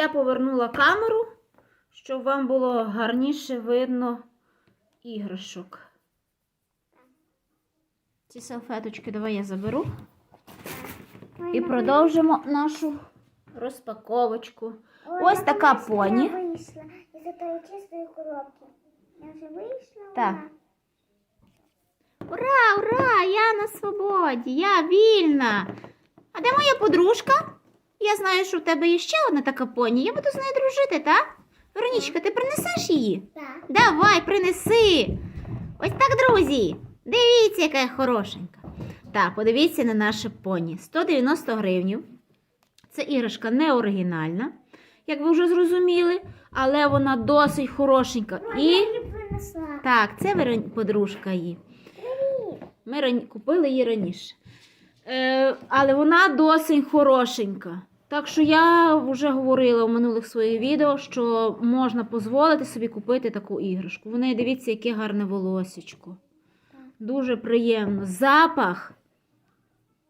я повернула камеру, щоб вам було гарніше видно іграшок. Ці салфеточки давай я заберу. І продовжимо нашу розпаковочку. Ось така поні. Я вийшла із тої чистої коробки. Я вже вийшла. Так. ура. Ура, ура! Я на свободі, я вільна. А де моя подружка? Я знаю, що в тебе є ще одна така поні. Я буду з нею дружити, так? Веронічка, ти принесеш її? Так. Давай, принеси. Ось так, друзі. Дивіться, яка я хорошенька. Так, подивіться на наше поні. 190 гривнів. Це іграшка не оригінальна, як ви вже зрозуміли, але вона досить хорошенька. Я І її принесла. так, це Верон- подружка її. Ми ран- купили її раніше. Е, але вона досить хорошенька. Так що я вже говорила у минулих своїх відео, що можна дозволити собі купити таку іграшку. В неї дивіться, яке гарне волосечко. Дуже приємно. Запах.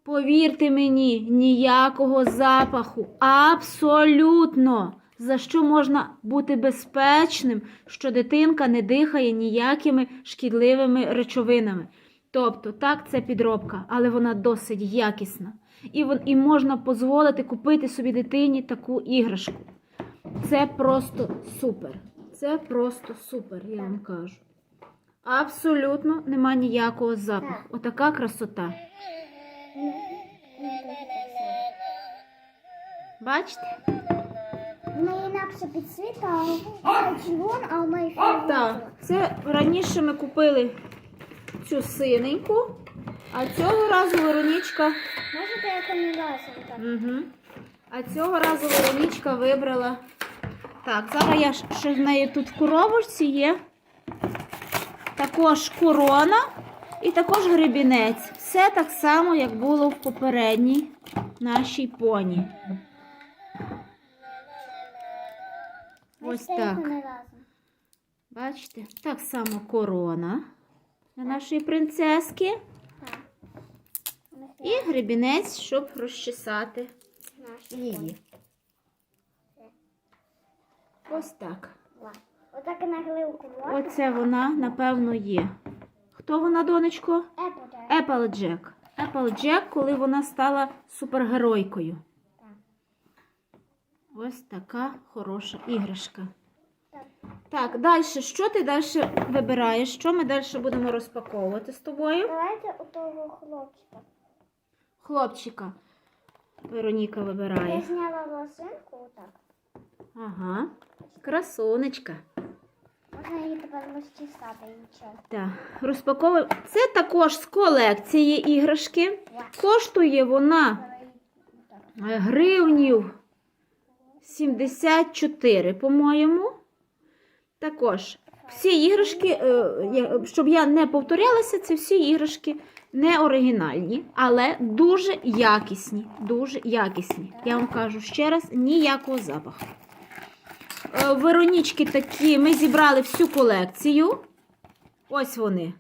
Повірте мені, ніякого запаху. Абсолютно. За що можна бути безпечним, що дитинка не дихає ніякими шкідливими речовинами. Тобто, так, це підробка, але вона досить якісна. І, вон, і можна дозволити купити собі дитині таку іграшку. Це просто супер. Це просто супер, я вам кажу. Абсолютно нема ніякого запаху. Отака красота. Бачите? У неї інакше підсвіта, а червон, а фіолетова. Так, це раніше ми купили цю синеньку, а цього разу Веронічка. Можете я помилася так? Угу. А цього разу Веронічка вибрала. Так, зараз я ще в неї тут в коробочці є. Також корона і також гребінець. Все так само, як було в попередній нашій поні. Ось так. Бачите? Так само корона для нашої принцески. І гребінець, щоб розчесати її. Ось так. Отак на гливку. Оце вона, напевно, є. Хто вона, донечко? Applejack. Applejack. Applejack, коли вона стала супергеройкою. Ось така хороша іграшка. Так. Так, далі, що ти далі вибираєш? Що ми далі будемо розпаковувати з тобою? Давайте у того хлопчика. Хлопчика. Вероніка вибирає. Я зняла лосинку отак. Ага. Красунечка. Можна її тепер розчесати нічого. Так, розпаковуємо. Це також з колекції іграшки. Коштує вона е, гривнів 74, по-моєму. Також всі іграшки, е, щоб я не повторялася, це всі іграшки не оригінальні, але дуже якісні. Дуже якісні. Я вам кажу ще раз, ніякого запаху. Е, Веронічки такі, ми зібрали всю колекцію. Ось вони.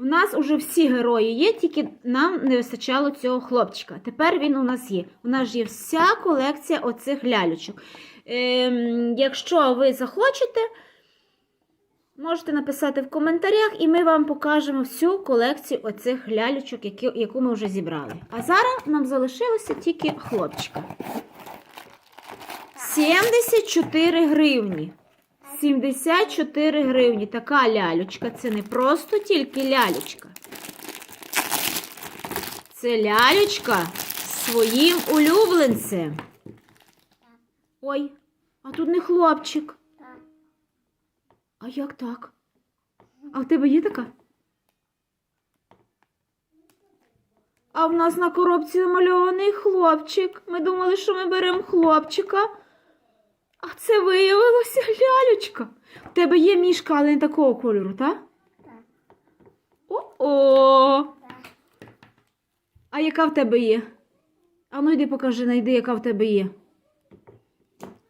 У нас уже всі герої є, тільки нам не вистачало цього хлопчика. Тепер він у нас є. У нас є вся колекція оцих лялючок. Ем, якщо ви захочете, можете написати в коментарях, і ми вам покажемо всю колекцію оцих лялючок, яку ми вже зібрали. А зараз нам залишилося тільки хлопчика. 74 гривні. 74 гривні. Така лялючка. Це не просто тільки лялючка. Це лялючка своїм улюбленцем. Ой, а тут не хлопчик. А як так? А в тебе є така? А в нас на коробці намальований хлопчик. Ми думали, що ми беремо хлопчика. А це виявилося лялечка. В тебе є мішка, але не такого кольору, так? Так. О-о! А яка в тебе є? А ну йди покажи, найди, яка в тебе є.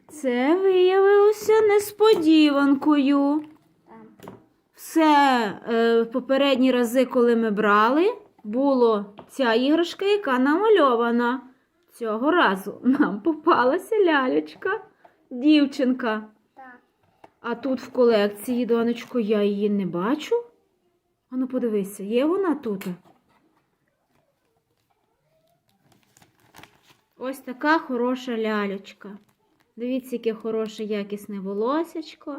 Це виявилося несподіванкою. Все е, попередні рази, коли ми брали, було ця іграшка, яка намальована. Цього разу нам попалася лялечка дівчинка. А тут в колекції, донечко, я її не бачу. Ану, подивися, є вона тут. Ось така хороша лялечка. Дивіться, яке хороше якісне волосячко.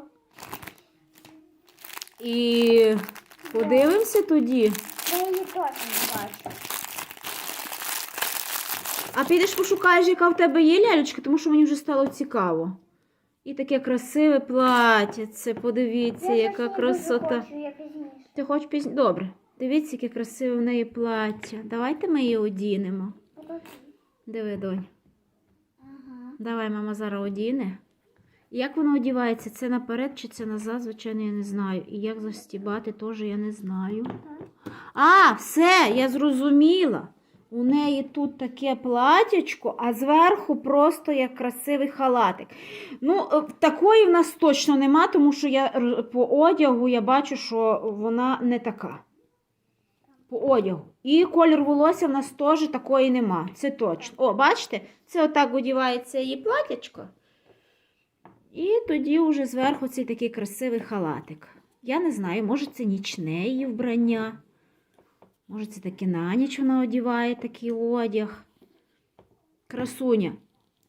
І подивимося тоді. Я її теж не бачу. А підеш пошукаєш, яка в тебе є лялечка, тому що мені вже стало цікаво. І таке красиве плаття. Це подивіться, Я яка красота. хочу, я. Ти хочеш пізніше? Добре. Дивіться, яке красиве в неї плаття. Давайте ми її одінемо. Диви, донь. Давай, мама зараз одіне. Як воно одівається? Це наперед чи це назад, звичайно, я не знаю. І як застібати, теж я не знаю. А, все, я зрозуміла. У неї тут таке платячко, а зверху просто як красивий халатик. Ну, е, такої в нас точно нема, тому що я по одягу я бачу, що вона не така. По одягу. І колір волосся в нас теж такої нема. Це точно. О, бачите? Це отак одівається її платячко. І тоді вже зверху цей такий красивий халатик. Я не знаю, може це нічне її вбрання. Може, це таки на ніч вона одіває такий одяг. Красуня.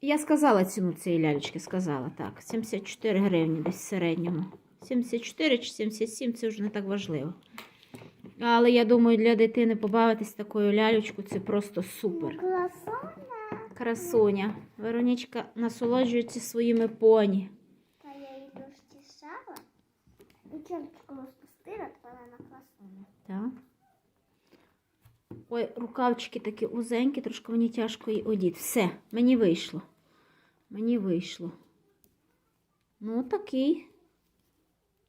Я сказала ціну цієї лялечки, сказала так. 74 гривні десь в середньому. 74 чи 77 це вже не так важливо. Але я думаю, для дитини побавитись такою лялечкою це просто супер. Красона. Красуня. Веронічка насолоджується своїми поні. Та я її розтішала. І чорточку розпустила, тепер на красону. Так. Ой, рукавчики такі узенькі, трошки мені тяжко її одіти. Все, мені вийшло. Мені вийшло. Ну, такий.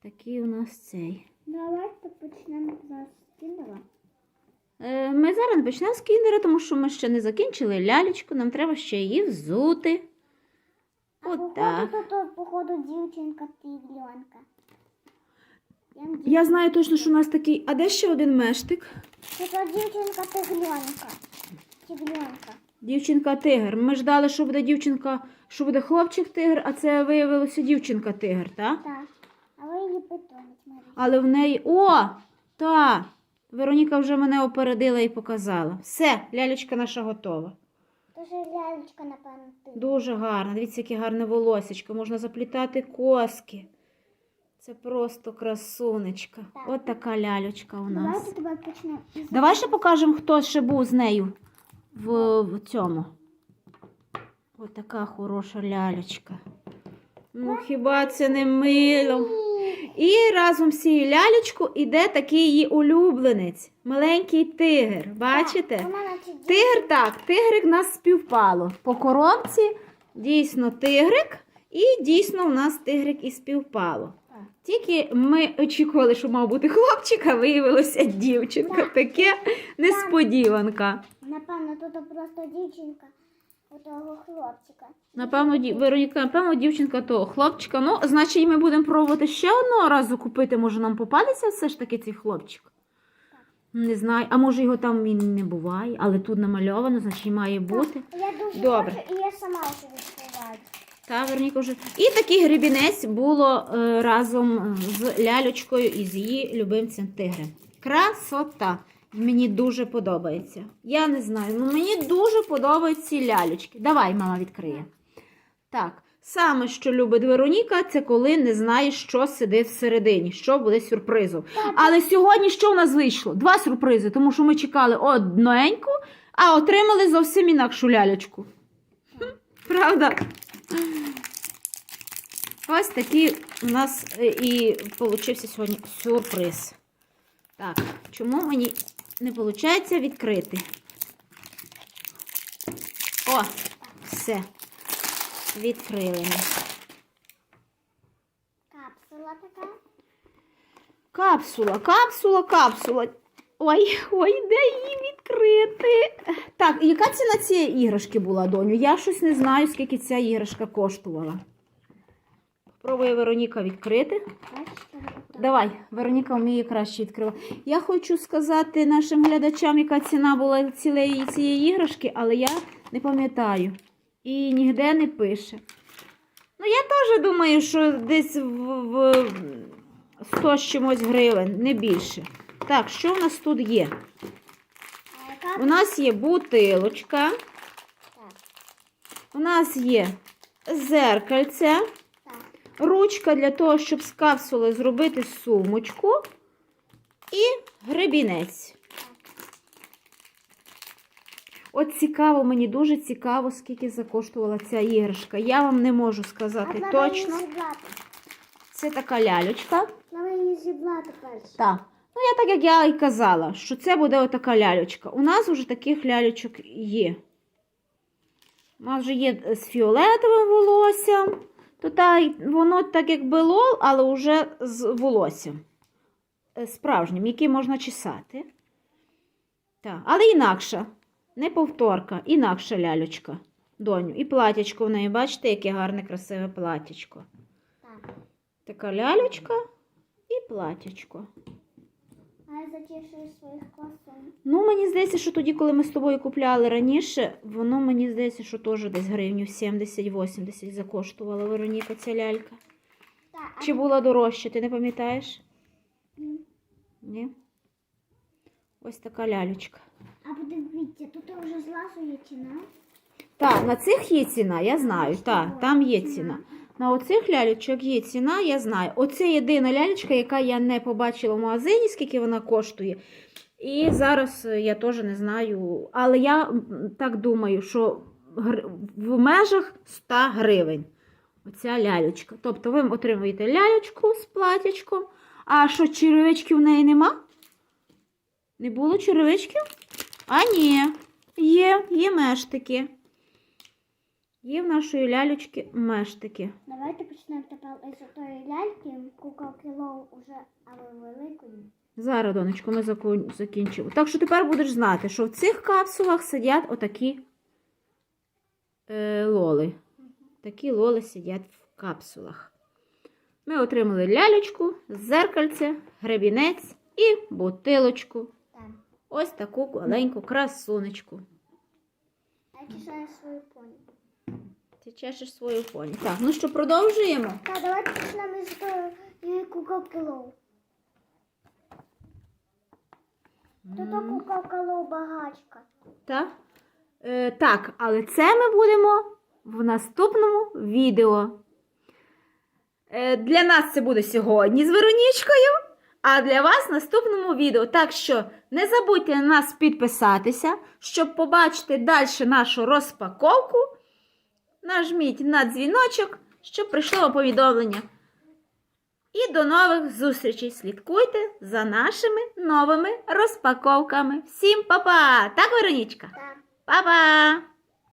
Такий у нас цей. Давайте почнемо з кіндера. Е, Ми зараз не почнемо з кіндера, тому що ми ще не закінчили лялечку, нам треба ще її взути. А Отак. походу, дівчинка тигренка. Я, знаю точно, що у нас такий. А де ще один мештик? Це дівчинка тигренка. Тигренка. Дівчинка тигр. Ми ждали, що буде дівчинка, що буде хлопчик тигр, а це виявилося дівчинка тигр, так? Так. Питомець, Марія. Але в неї. О! Та! Вероніка вже мене опередила і показала. Все, лялечка наша готова. Тож лялечка, напевно, ти. Дуже гарна. Дивіться, яке гарне волосечко. Можна заплітати коски. Це просто красунечка. Так. От така лялечка у нас. Давайте тебе почнемо. із- Давай ще покажемо, хто ще був з нею в, в цьому. Ось така хороша лялечка. Ну, хіба це не мило? І разом з цією лялечкою іде такий її улюбленець. Маленький тигр. Бачите? Тигр так, тигрик нас співпало. По коробці дійсно тигрик, і дійсно в нас тигрик і співпало. Тільки ми очікували, що мав бути хлопчик, а виявилося дівчинка. Таке несподіванка. Напевно, тут просто дівчинка того хлопчика. Напевно, ді... Вероніка, напевно, дівчинка того хлопчика. Ну, значить, ми будемо пробувати ще одного разу купити. Може, нам попадеться все ж таки цей хлопчик. Не знаю, а може його там і не буває, але тут намальовано, значить має бути. Я дуже Добре. хочу, і я сама вже відкриваю. Та, Вероніка вже. І такий гребінець було е, разом е, з лялечкою і з її любимцем тигрем. Красота! Мені дуже подобається. Я не знаю, ну мені дуже подобаються ці лялечки. Давай, мама відкриє. Так, саме, що любить Вероніка, це коли не знає, що сидить всередині, що буде сюрпризом. Але сьогодні що в нас вийшло? Два сюрпризи, тому що ми чекали одненьку, а отримали зовсім інакшу лялечку. Хм, Правда? Ось такий у нас е, і получився сьогодні сюрприз. Так, чому мені не виходить відкрити? О, все. Відкрили ми. Капсула така. Капсула, капсула, капсула. Ой, ой, де її відкрити? Так, яка ціна цієї іграшки була, доню? Я щось не знаю, скільки ця іграшка коштувала. Пробує Вероніка відкрити. Давай, Вероніка вміє краще відкривати. Я хочу сказати нашим глядачам, яка ціна була цілої цієї іграшки, але я не пам'ятаю. І ніде не пише. Ну, я теж думаю, що десь в, в 100 з чимось гривень, не більше. Так, що в нас тут є? У нас є бутилочка, у нас є зеркальце. Ручка для того, щоб з капсули зробити сумочку і гребінець. От цікаво, мені дуже цікаво, скільки закоштувала ця іграшка. Я вам не можу сказати А точно. Це така перше. Так. Ну, я так як я і казала, що це буде отака лялечка. У нас вже таких лялечок є. У нас вже є з фіолетовим волоссям. То та, воно так як лол, але вже з волоссям. Е, Справжнім, який можна чесати. Так, але інакша. Не повторка, інакша лялечка. Доню. І платячко в неї, бачите, яке гарне, красиве платячко. Так. Така лялечка і платячко. А я зачешую своїх класом. Ну, мені здається, що тоді, коли ми з тобою купляли раніше, воно мені здається, що теж десь гривню 70-80 закоштувала Вероніка ця лялька. Так, Чи була дорожча, ти не пам'ятаєш? Ні. Ні. Ось така лялечка. А подивіться, тут вже злазу є ціна. Так, на цих є ціна, я знаю. Так, там є ціна. На оцих лялечок є ціна, я знаю. Оце єдина лялечка, яка я не побачила в магазині, скільки вона коштує. І зараз е, я теж не знаю. Але я так думаю, що в межах 100 гривень. Оця лялечка. Тобто ви отримуєте лялечку з платячком. А що, черевичків в неї нема? Не було черевичків? А ні, є, є мештики. Є в нашої лялечки мештики. Давайте почнемо тепер із тої ляльки, куколки лоу уже, але великої. Зараз, донечко, ми закінчимо. Так що тепер будеш знати, що в цих капсулах сидять отакі е, лоли. Такі лоли сидять в капсулах. Ми отримали лялечку, зеркальце, гребінець і бутилочку. Так. Ось таку маленьку красунечку. А я свою поні. Ти чешеш свою поні. Так, ну що, продовжуємо? Так, давайте почнемо із тої куколки лоу. Куколка лоу багачка. Так? Е, так, але це ми будемо в наступному відео. Е, для нас це буде сьогодні з Веронічкою, а для вас в наступному відео. Так що не забудьте на нас підписатися, щоб побачити далі нашу розпаковку. Нажміть на дзвіночок, щоб прийшло повідомлення. І до нових зустрічей! Слідкуйте за нашими новими розпаковками. Всім па-па! Так, Веронічка? Так. Па-па!